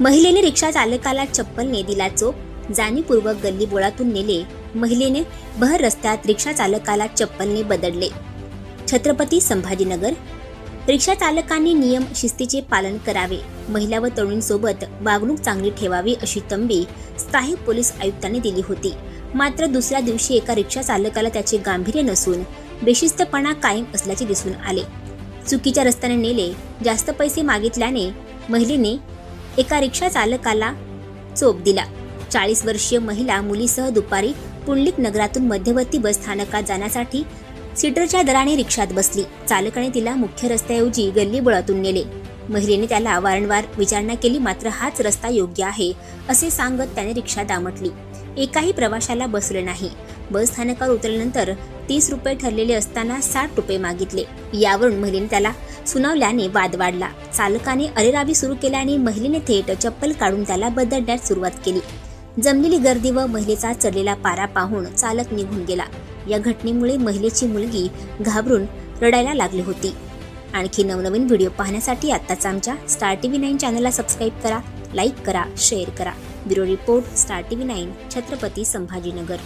महिलेने रिक्षा चालकाला चप्पलने दिला चोप. जाणीवपूर्वक गल्लीबोळातून नेले. महिलेने बहर रस्त्यात रिक्षा चालकाला चप्पलने बदडले. छत्रपती संभाजीनगर. रिक्षा चालकांनी नियम शिस्तीचे पालन करावे. महिला व तरुणींसोबत वागणूक चांगली ठेवावी अशी तंबी स्थानिक पोलीस आयुक्तांनी दिली होती. मात्र दुसऱ्या दिवशी एका रिक्षा चालकाला त्याचे गांभीर्य नसून बेशिस्तपणा कायम असल्याचे दिसून आले. चुकीच्या रस्त्याने नेले जास्त पैसे मागितल्याने महिलेने एका रिक्षा चालकाला चोप दिला. चाळीस वर्षीय महिला मुलीसह दुपारी पुंडलिक नगरातून मध्यवर्ती बस स्थानकात जाण्यासाठी सीटरच्या दराने रिक्षात बसली. चालकाने तिला मुख्य रस्त्याऐवजी गल्लीबोळातून नेले. महिलेने त्याला वारंवार विचारणा केली मात्र हाच रस्ता योग्य आहे असे सांगत त्याने रिक्षा दामटली. एकाही प्रवाशाला बसले नाही. बस स्थानकावर उतरल्यानंतर तीस रुपये ठरलेले असताना साठ रुपये मागितले. यावरून महिलेने त्याला सुनावल्याने वाद वाढला. चालकाने अरेरावी सुरू केल्याने महिलेने थेट चप्पल काढून त्याला बदलण्यास सुरुवात केली. जमलेली गर्दी व महिलेचा चढलेला पारा पाहून चालक निघून गेला. या घटनेमुळे महिलेची मुलगी घाबरून रडायला लागली होती. आणखी नवनवीन व्हिडिओ पाहण्यासाठी आत्ताच आमच्या स्टार टी व्ही नाईन चॅनलला सबस्क्राईब करा लाईक करा शेअर करा. Bureau report star T V nine Chhatrapati Sambhajinagar.